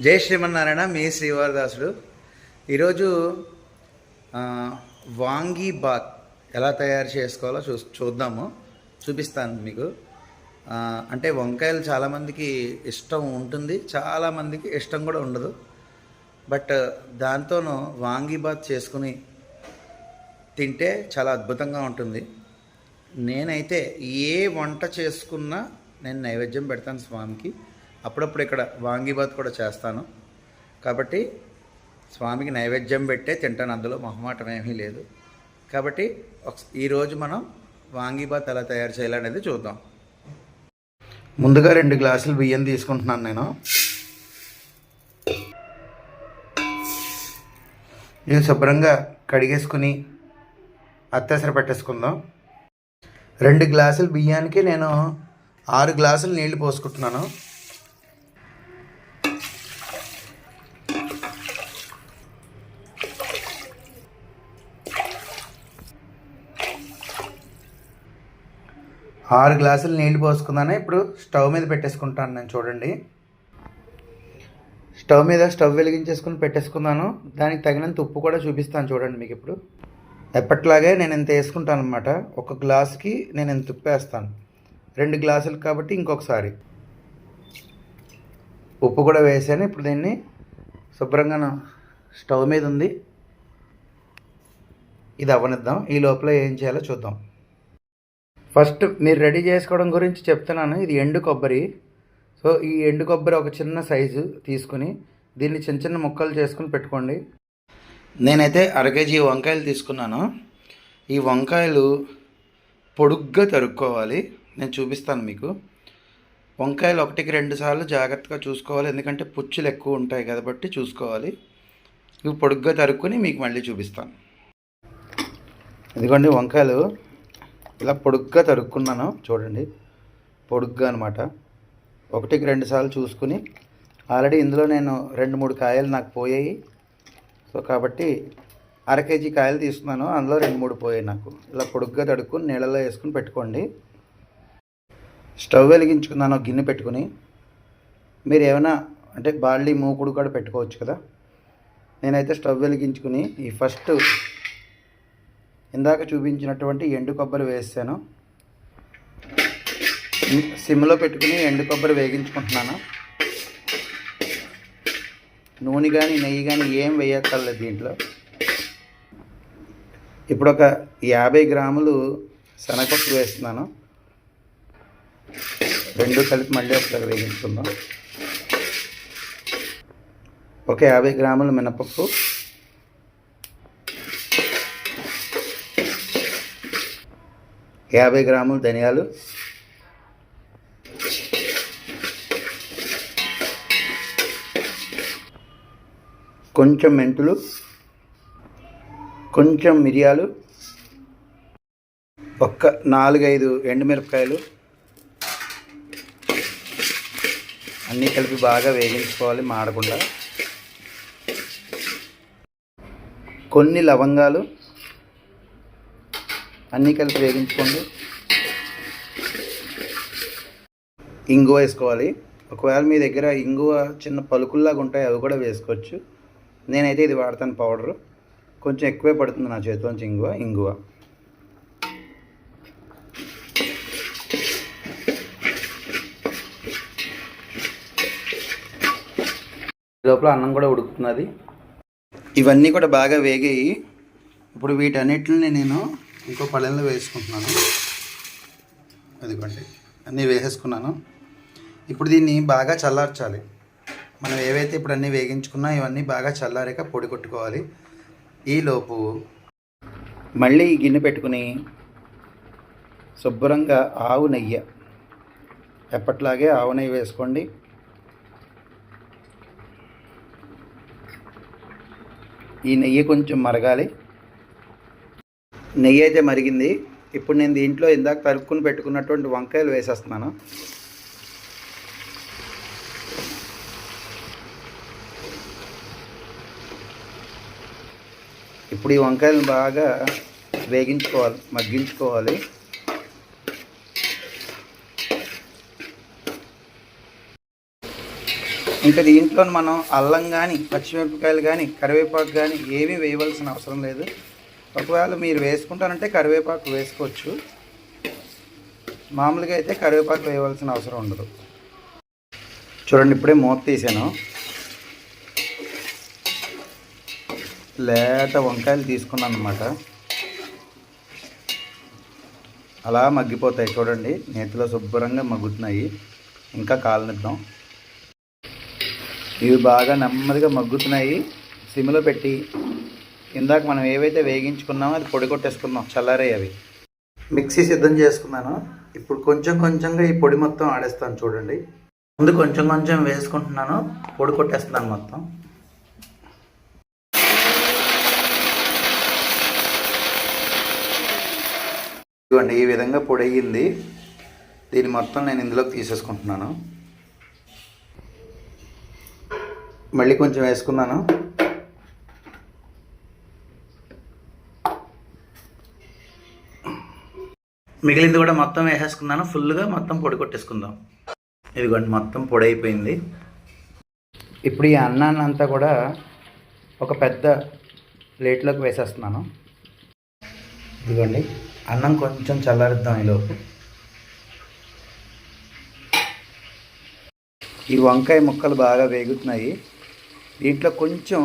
జై శ్రీమన్నారాయణ మీ శ్రీవారదాసుడు. ఈరోజు వాంగీ బాత్ ఎలా తయారు చేసుకోవాలో చూ చూద్దాము. చూపిస్తాను మీకు. అంటే వంకాయలు చాలామందికి ఇష్టం ఉంటుంది చాలామందికి ఇష్టం కూడా ఉండదు. బట్ దాంతోనూ వాంగీ బాత్ చేసుకుని తింటే చాలా అద్భుతంగా ఉంటుంది. నేనైతే ఏ వంట చేసుకున్నా నేను నైవేద్యం పెడతాను స్వామికి. అప్పుడప్పుడు ఇక్కడ వాంగిబాత్ కూడా చేస్తాను. కాబట్టి స్వామికి నైవేద్యం పెట్టే తింటాను. అందులో మొహమాటం ఏమీ లేదు. కాబట్టి ఒక- ఈరోజు మనం వాంగిబాత్ ఎలా తయారు చేయాలనేది చూద్దాం. ముందుగా రెండు గ్లాసులు బియ్యం తీసుకుంటున్నాను నేను. నేను శుభ్రంగా కడిగేసుకుని అత్యవసర పెట్టేసుకుందాం. రెండు గ్లాసులు బియ్యానికి నేను ఆరు గ్లాసులు నీళ్ళు పోసుకుంటున్నాను. ఆరు గ్లాసులు నీళ్ళు పోసుకున్నాను ఇప్పుడు స్టవ్ మీద పెట్టేసుకుంటాను నేను చూడండి. స్టవ్ మీద స్టవ్ వెలిగించేసుకుని పెట్టేసుకున్నాను దానికి తగినంత ఉప్పు కూడా చూపిస్తాను చూడండి మీకు ఇప్పుడు. ఎప్పట్లాగే నేను ఇంత వేసుకుంటాను అనమాట ఒక గ్లాసుకి నేను ఇంత ఉప్పు వేస్తాను. రెండు గ్లాసులు కాబట్టి ఇంకొకసారి. ఉప్పు కూడా వేసాను. ఇప్పుడు దీన్ని శుభ్రంగా స్టవ్ మీద ఉంది. ఇది అవ్వనిద్దాం ఈ లోపల ఏం చేయాలో చూద్దాం. ఫస్ట్ మీరు రెడీ చేసుకోవడం గురించి చెప్తున్నాను. ఇది ఎండు కొబ్బరి. సో ఈ ఎండు కొబ్బరి ఒక చిన్న సైజు తీసుకుని దీన్ని చిన్న చిన్న ముక్కలు చేసుకుని పెట్టుకోండి. నేనైతే అర కేజీ వంకాయలు తీసుకున్నాను. ఈ వంకాయలు పొడుగ్గా తరుక్కోవాలి. నేను చూపిస్తాను మీకు. వంకాయలు ఒకటికి రెండు సార్లు జాగ్రత్తగా చూసుకోవాలి. ఎందుకంటే పుచ్చులు ఎక్కువ ఉంటాయి కాబట్టి చూసుకోవాలి. ఇవి పొడుగ్గా తరుక్కుని మీకు మళ్ళీ చూపిస్తాను. ఇదిగోండి వంకాయలు. ఇలా పొడుగ్గా తరుక్కున్నాను చూడండి. పొడుగ్గా అనమాట ఒకటికి రెండు సార్లు చూసుకుని ఆల్రెడీ ఇందులో నేను రెండు మూడు కాయలు నాకు పోయాయి. సో కాబట్టి అర కేజీ కాయలు తీసుకున్నాను అందులో రెండు మూడు పోయాయి నాకు. ఇలా పొడుగ్గా తడుక్కుని నీళ్ళలో వేసుకుని పెట్టుకోండి. స్టవ్ వెలిగించుకున్నాను గిన్నె పెట్టుకుని. మీరు ఏమైనా అంటే బాళ్ళీ మూకుడు కూడా పెట్టుకోవచ్చు కదా. నేనైతే స్టవ్ వెలిగించుకుని ఈ ఫస్ట్ ఇందాక చూపించినటువంటి ఎండు కొబ్బరి వేసాను సిమ్లో పెట్టుకుని ఎండు కొబ్బరి వేగించుకుంటున్నాను. నూనె కానీ నెయ్యి కానీ ఏం వేయక్కర్లేదు దీంట్లో. ఇప్పుడు ఒక యాభై గ్రాములు శనగపప్పు వేస్తున్నాను. రెండు కలిపి మళ్ళీ ఒకసారి వేగించుకుందాం. ఒక యాభై గ్రాముల మినపప్పు. యాభై గ్రాములు ధనియాలు. కొంచెం మెంతులు. కొంచెం మిరియాలు. ఒక్క నాలుగైదు ఎండుమిరపకాయలు. అన్నీ కలిపి బాగా వేగించుకోవాలి మాడకుండా. కొన్ని లవంగాలు. అన్నీ కలిపి వేగించుకోండి. ఇంగువ వేసుకోవాలి. ఒకవేళ మీ దగ్గర ఇంగువ చిన్న పలుకుల్లాగా ఉంటాయి అవి కూడా వేసుకోవచ్చు. నేనైతే ఇది వాడతాను పౌడరు. కొంచెం ఎక్కువే పడుతుంది నా చేతిలోంచి ఇంగువ ఇంగువ. లోపల అన్నం కూడా ఉడుకుతున్నది. ఇవన్నీ కూడా బాగా వేగాయి. ఇప్పుడు వీటన్నిటిని నేను ఇంకో పళ్ళెంలో వేసుకుంటున్నాను. అదిగోండి. అన్నీ వేసేసుకున్నాను. ఇప్పుడు దీన్ని బాగా చల్లార్చాలి. మనం ఏవైతే ఇప్పుడు అన్నీ వేగించుకున్నా ఇవన్నీ బాగా చల్లారాక పొడి కొట్టుకోవాలి. ఈలోపు మళ్ళీ గిన్నె పెట్టుకుని శుభ్రంగా ఆవు నెయ్యి. ఎప్పట్లాగే ఆవు నెయ్యి వేసుకోండి. ఈ నెయ్యి కొంచెం మరగాలి. నెయ్యి అయితే మరిగింది. ఇప్పుడు నేను దీంట్లో ఇందాక తరుక్కుని పెట్టుకున్నటువంటి వంకాయలు వేసేస్తున్నాను. ఇప్పుడు ఈ వంకాయలను బాగా వేగించుకోవాలి మగ్గించుకోవాలి. ఇంకా దీంట్లో మనం అల్లం కానీ పచ్చిమిరపకాయలు కానీ కరివేపాకు కానీ ఏమీ వేయవలసిన అవసరం లేదు. ఒకవేళ మీరు వేసుకుంటారంటే కరివేపాకు వేసుకోవచ్చు. మామూలుగా అయితే కరివేపాకు వేయవలసిన అవసరం ఉండదు. చూడండి ఇప్పుడే మూత తీసాను. లేత వంకాయలు తీసుకున్నాను అనమాట అలా మగ్గిపోతాయి చూడండి నేతిలో శుభ్రంగా మగ్గుతున్నాయి. ఇంకా కాలనిద్దాం. ఇవి బాగా నెమ్మదిగా మగ్గుతున్నాయి. సిమ్లో పెట్టి ఇందాక మనం ఏవైతే వేగించుకున్నామో అది పొడి కొట్టేసుకుందాం చల్లారే అవి. మిక్సీ సిద్ధం చేసుకున్నాను. ఇప్పుడు కొంచెం కొంచెంగా ఈ పొడి మొత్తం ఆడేస్తాను చూడండి. ముందు కొంచెం కొంచెం వేసుకుంటున్నాను పొడి కొట్టేస్తున్నాను మొత్తం. ఇదిగోండి ఈ విధంగా పొడి అయ్యింది. దీన్ని మొత్తం నేను ఇందులోకి తీసేసుకుంటున్నాను. మళ్ళీ కొంచెం వేసుకున్నాను. మిగిలింది కూడా మొత్తం వేసేసుకున్నాను. ఫుల్గా మొత్తం పొడి కొట్టేసుకుందాం. ఇదిగోండి మొత్తం పొడి అయిపోయింది. ఇప్పుడు ఈ అన్నాన్ని అంతా కూడా ఒక పెద్ద ప్లేట్లోకి వేసేస్తున్నాను. ఇదిగోండి అన్నం కొంచెం చల్లారిద్దాం ఈలోపు. ఈ వంకాయ ముక్కలు బాగా వేగుతున్నాయి. దీంట్లో కొంచెం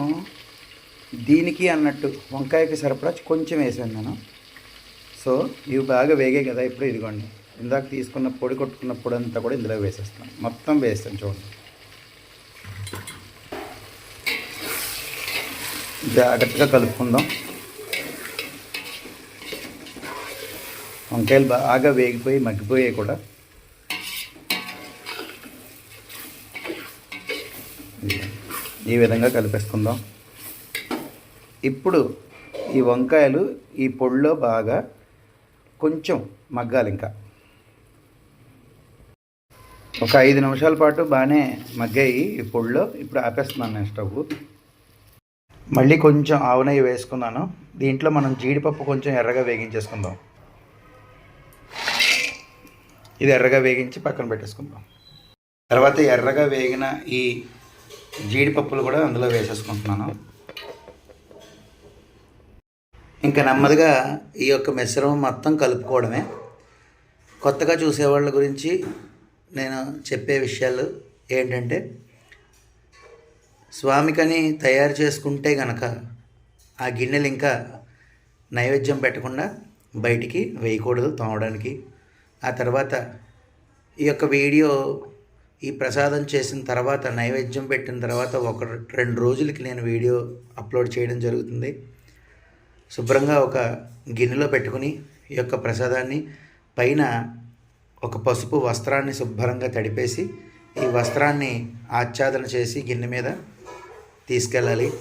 దీనికి అన్నట్టు వంకాయకి సరిపడా కొంచెం వేసాను నేను. సో ఇవి బాగా వేగే కదా ఇప్పుడు ఇదిగోండి. ఇందాక తీసుకున్న పొడి కొట్టుకున్న పొడి అంతా కూడా ఇందులో వేసేస్తాం. మొత్తం వేస్తాం చూడండి. జాగ్రత్తగా కలుపుకుందాం. వంకాయలు బాగా వేగిపోయి మగ్గిపోయాయి కూడా. ఈ విధంగా కలిపేసుకుందాం. ఇప్పుడు ఈ వంకాయలు ఈ పొడిలో బాగా కొంచెం మగ్గాలి ఇంకా. ఒక ఐదు నిమిషాల పాటు బాగానే మగ్గాయి ఈ పొడిలో. ఇప్పుడు ఆపేస్తున్నాను నేను స్టవ్. మళ్ళీ కొంచెం ఆవు నెయ్యి వేసుకున్నాను. దీంట్లో మనం జీడిపప్పు కొంచెం ఎర్రగా వేగించేసుకుందాం. ఇది ఎర్రగా వేగించి పక్కన పెట్టేసుకుందాం. తర్వాత ఎర్రగా వేగిన ఈ జీడిపప్పులు కూడా అందులో వేసేసుకుంటున్నాను. ఇంకా నెమ్మదిగా ఈ యొక్క మిశ్రమం మొత్తం కలుపుకోవడమే. కొత్తగా చూసేవాళ్ళ గురించి నేను చెప్పే విషయాలు ఏంటంటే స్వామికని తయారు చేసుకుంటే గనక ఆ గిన్నెలు ఇంకా నైవేద్యం పెట్టకుండా బయటికి వేయకూడదు తోమడానికి. ఆ తర్వాత ఈ యొక్క వీడియో ఈ ప్రసాదం చేసిన తర్వాత నైవేద్యం పెట్టిన తర్వాత ఒక రెండు రోజులకి నేను వీడియో అప్లోడ్ చేయడం జరుగుతుంది. శుభ్రంగా ఒక గిన్నెలో పెట్టుకుని ఈ యొక్క ప్రసాదాన్ని పైన ఒక పసుపు వస్త్రాన్ని శుభ్రంగా తడిపేసి ఈ వస్త్రాన్ని ఆచ్ఛాదన చేసి గిన్నె మీద తీసుకెళ్ళాలి.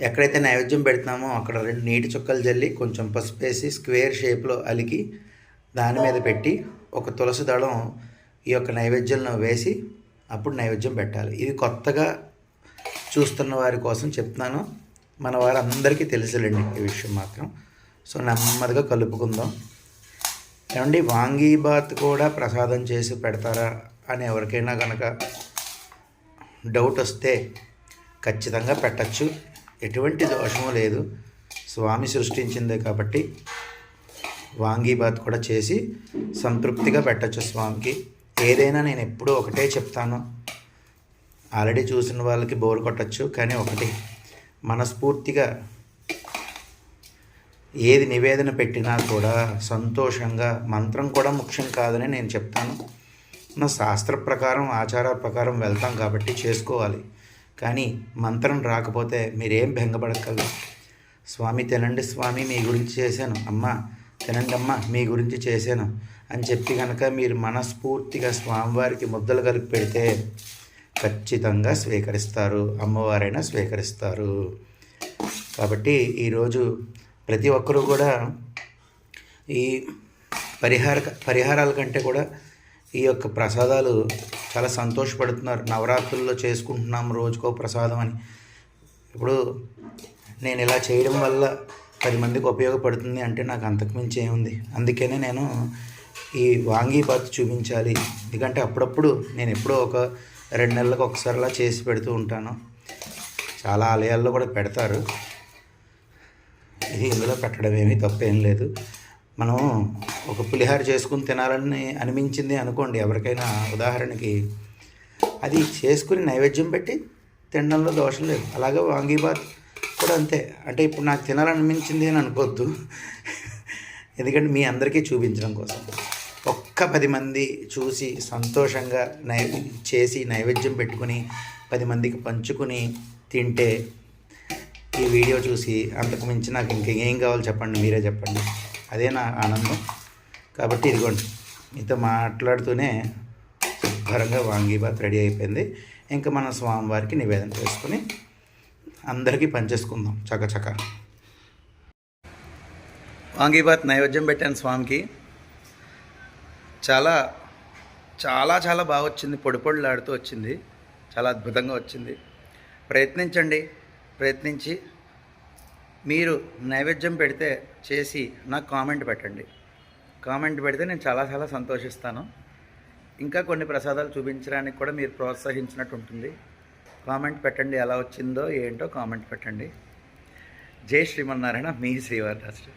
ఎక్కడైతే నైవేద్యం పెడుతున్నామో అక్కడ రెండు నీటి చుక్కలు జల్లి కొంచెం పసుపు వేసి స్క్వేర్ షేప్లో అలికి దాని మీద పెట్టి ఒక తులసి దళం ఈ యొక్క నైవేద్యంలో వేసి అప్పుడు నైవేద్యం పెట్టాలి. ఇది కొత్తగా చూస్తున్న వారి కోసం చెప్తున్నాను. మన వారందరికీ తెలుసులేండి ఈ విషయం మాత్రం. సో నెమ్మదిగా కలుపుకుందాం. ఏమండి వాంగీబాత్ కూడా ప్రసాదం చేసి పెడతారా అని ఎవరికైనా కనుక డౌట్ వస్తే ఖచ్చితంగా పెట్టచ్చు. ఎటువంటి దోషము లేదు. స్వామి సృష్టించిందే కాబట్టి వాంగీబాత్ కూడా చేసి సంతృప్తిగా పెట్టచ్చు స్వామికి. ఏదైనా నేను ఎప్పుడూ ఒకటే చెప్తాను. ఆల్రెడీ చూసిన వాళ్ళకి బోర్ కొట్టచ్చు కానీ ఒకటి. మనస్ఫూర్తిగా ఏది నివేదన పెట్టినా కూడా సంతోషంగా మంత్రం కూడా ముఖ్యం కాదని నేను చెప్తాను. నా శాస్త్ర ప్రకారం ఆచార ప్రకారం వెళ్తాం కాబట్టి చేసుకోవాలి. కానీ మంత్రం రాకపోతే మీరేం బెంగపడగలరు స్వామి తినండి స్వామి మీ గురించి చేశాను. అమ్మ తినండి అమ్మ మీ గురించి చేశాను అని చెప్పి కనుక మీరు మనస్ఫూర్తిగా స్వామివారికి ముద్దలు కలిపి పెడితే ఖచ్చితంగా స్వీకరిస్తారు. అమ్మవారైనా స్వీకరిస్తారు. కాబట్టి ఈరోజు ప్రతి ఒక్కరూ కూడా ఈ పరిహార పరిహారాల కంటే కూడా ఈ యొక్క ప్రసాదాలు చాలా సంతోషపడుతున్నారు. నవరాత్రుల్లో చేసుకుంటున్నాం రోజుకో ప్రసాదం అని. ఇప్పుడు నేను ఇలా చేయడం వల్ల పది మందికి ఉపయోగపడుతుంది అంటే నాకు అంతకుమించి ఏముంది. అందుకనే నేను ఈ వాంగీబాత్ చూపించాలి. ఎందుకంటే అప్పుడప్పుడు నేను ఎప్పుడో ఒక రెండు నెలలకు ఒకసారిలా చేసి పెడుతూ ఉంటాను. చాలా ఆలయాల్లో కూడా పెడతారు. ఇది ఇందులో పెట్టడం ఏమీ తప్పేం లేదు. మనం ఒక పులిహార చేసుకుని తినాలని అనిపించింది అనుకోండి ఎవరికైనా ఉదాహరణకి. అది చేసుకుని నైవేద్యం పెట్టి తినడంలో దోషం లేదు. అలాగే వాంగీబాత్ కూడా అంతే. అంటే ఇప్పుడు నాకు తినాలనిపించింది అని అనుకోవద్దు. ఎందుకంటే మీ అందరికీ చూపించడం కోసం. ఒక్క పది మంది చూసి సంతోషంగా నై చేసి నైవేద్యం పెట్టుకుని పది మందికి పంచుకుని తింటే ఈ వీడియో చూసి అంతకు మించి నాకు ఇంకేం కావాలో చెప్పండి మీరే చెప్పండి. అదే నా ఆనందం. కాబట్టి ఇదిగోండి మీతో మాట్లాడుతూనే శుభ్రంగా వాంగీబాత్ రెడీ అయిపోయింది. ఇంకా మనం స్వామివారికి నివేదన చేసుకుని అందరికీ పంచేసుకుందాం చకచక. వాంగీబాత్ నైవేద్యం పెట్టాను స్వామికి. చాలా చాలా చాలా బాగా వచ్చింది. పొడి పొడిలాడుతూ వచ్చింది. చాలా అద్భుతంగా వచ్చింది. ప్రయత్నించండి. ప్రయత్నించి మీరు నైవేద్యం పెడితే చేసి నాకు కామెంట్ పెట్టండి. కామెంట్ పెడితే నేను చాలా చాలా సంతోషిస్తాను. ఇంకా కొన్ని ప్రసాదాలు చూపించడానికి కూడా మీరు ప్రోత్సహించినట్టు ఉంటుంది. కామెంట్ పెట్టండి. ఎలా వచ్చిందో ఏంటో కామెంట్ పెట్టండి. జై శ్రీమన్నారాయణ. మీ శ్రీవారి రాష్ట్ర